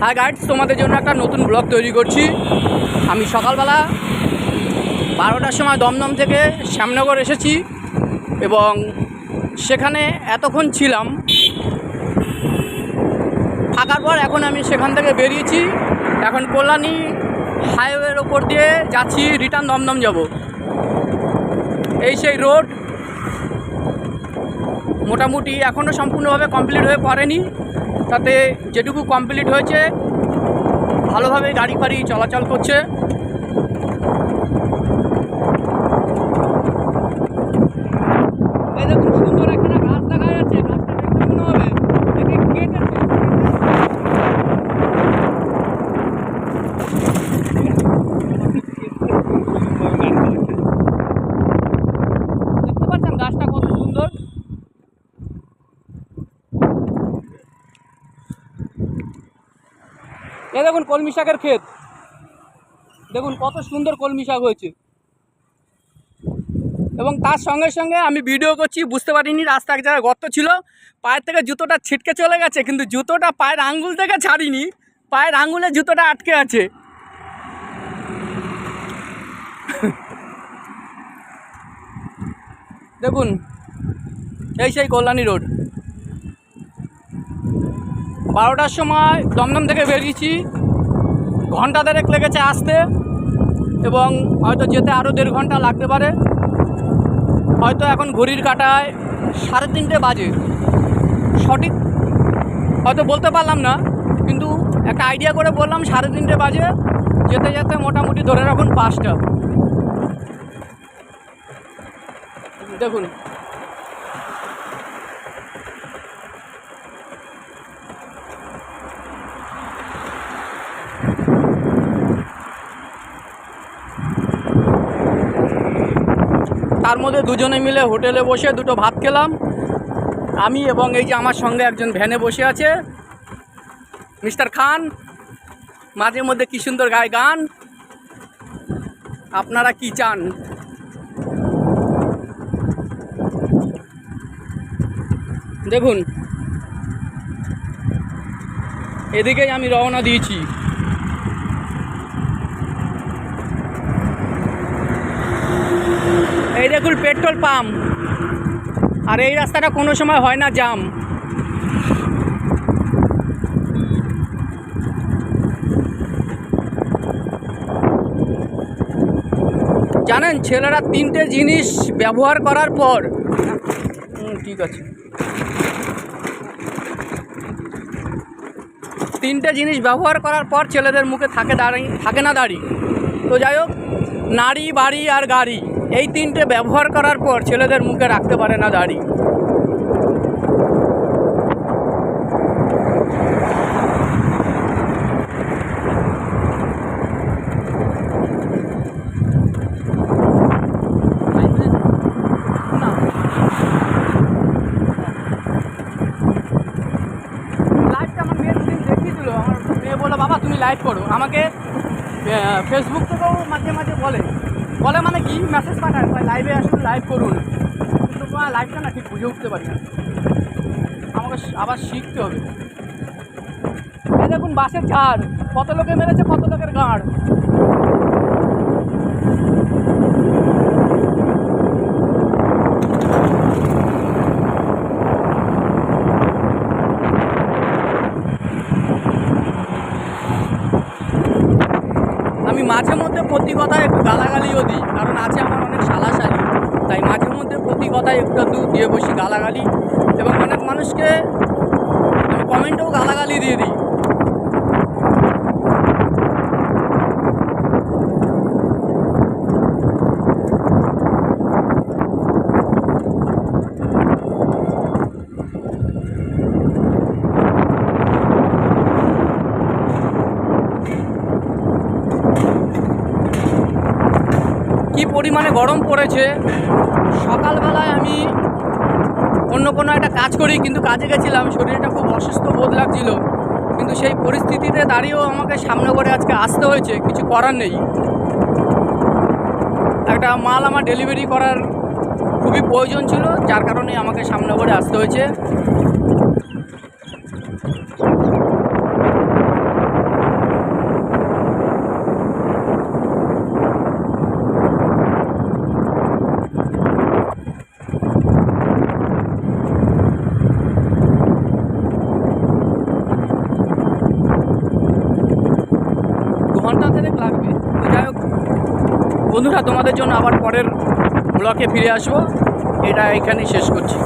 হ্যাঁ গাইডস তোমাদের জন্য একটা নতুন ব্লগ তৈরি করছি। আমি সকালবেলা বারোটার সময় দমদম থেকে শ্যামনগর এসেছি এবং সেখানে এতক্ষণ ছিলাম। থাকার পর এখন আমি সেখান থেকে বেরিয়েছি। এখন কল্যাণী হাইওয়ের ওপর দিয়ে যাচ্ছি, রিটার্ন দমদম যাব। এই সেই রোড মোটামুটি এখনও সম্পূর্ণভাবে কমপ্লিট হয়ে পড়েনি। তাতে যেটুকু কমপ্লিট হয়েছে ভালোভাবে গাড়ি ফাড়ি চলাচল করছে এই দেখুন সুন্দর এখানে গাছ দেখা যাচ্ছে গাছটা দেখতে মনে হবে একে কেটেছে দেখতে পাচ্ছেন গাছটা কত সুন্দর এ দেখুন কলমি শাকের ক্ষেত। দেখুন কত সুন্দর কলমি শাক হয়েছে। এবং তার সঙ্গে সঙ্গে আমি ভিডিও করছি, বুঝতে পারিনি রাস্তা এক জায়গায় গর্ত ছিল, পায়ের থেকে জুতোটা ছিটকে চলে গেছে, কিন্তু জুতোটা পায়ের আঙ্গুল থেকে ছাড়িনি, পায়ের আঙ্গুলে জুতোটা আটকে আছে। দেখুন, এই সেই কল্যাণী রোড। বারোটার সময় দমদম থেকে বেরিয়েছি। ঘণ্টা দেড়েক লেগেছে আসতে এবং হয়তো যেতে আরও দেড় ঘণ্টা লাগতে পারে। হয়তো এখন ঘড়ির কাটায় সাড়ে তিনটে বাজে। সঠিক হয়তো বলতে পারলাম না, কিন্তু একটা আইডিয়া করে বললাম সাড়ে তিনটে বাজে, যেতে যেতে মোটামুটি ধরে রাখুন পাঁচটা। দেখুন। তার মধ্যে দুজনে মিলে হোটেলে বসে দুটো ভাত খেলাম। আমি এবং এই যে আমার সঙ্গে একজন ভ্যানে বসে আছে। মিস্টার খান, মাঝে মধ্যে কি সুন্দর গায় গান। আপনারা কি চান? দেখুন, এদিকেই আমি রওনা দিয়েছি। দেখুন, পেট্রোল পাম্প। আর এই রাস্তাটা কোনো সময় হয় না, জাম। জানেন, ছেলেরা তিনটে জিনিস ব্যবহার করার পর ঠিক আছে। তিনটে জিনিস ব্যবহার করার পর ছেলেদের মুখে থাকে দাঁড়ি থাকে না দাড়ি। তো যাই হোক, নারী, বাড়ি আর গাড়ি। এই তিনটে ব্যবহার করার পর ছেলেদের মুখে রাখতে পারে না দাড়ি। লাইভ করো। আমাকে ফেসবুক থেকেও মাঝে বলে মানে কি? মেসেজ পাঠায় ভাই লাইভে আসুন লাইভ করুন। কিন্তু লাইভটা না ঠিক বুঝে উঠতে পারি না। আমাকে আবার শিখতে হবে। এই দেখুন, বাসের ঝাড়। কত লোকে মেরেছে, কত লোকের গাঁড় আমি মাঝে মধ্যে প্রতি কথায় একটু গালাগালিও দিই, কারণ আছে আমার অনেক সালাশালি তাই মাঝে মধ্যে প্রতি কথায় একটু একটু দিয়ে বসি গালাগালি। এবং অনেক মানুষকে কমেন্টেও গালাগালি দিয়ে দিই। কি পরিমাণে গরম পড়েছে? সকালবেলায় আমি অন্য কোনো একটা কাজ করি, কিন্তু কাজে গেছিলাম, শরীরটা খুব অসুস্থ বোধ লাগছিল। কিন্তু সেই পরিস্থিতিতে দাঁড়িয়েও আমাকে সামনে করে আজকে আসতে হয়েছে, কিছু করার নেই। একটা মাল আমার ডেলিভারি করার খুবই প্রয়োজন ছিল, যার কারণে আমাকে সামনে করে আসতে হয়েছে। ঘণ্টা থেকে লাগবে। যাই হোক, বন্ধুরা, তোমাদের জন্য আবার পরের ব্লকে ফিরে আসব। এটা এখানেই শেষ করছি।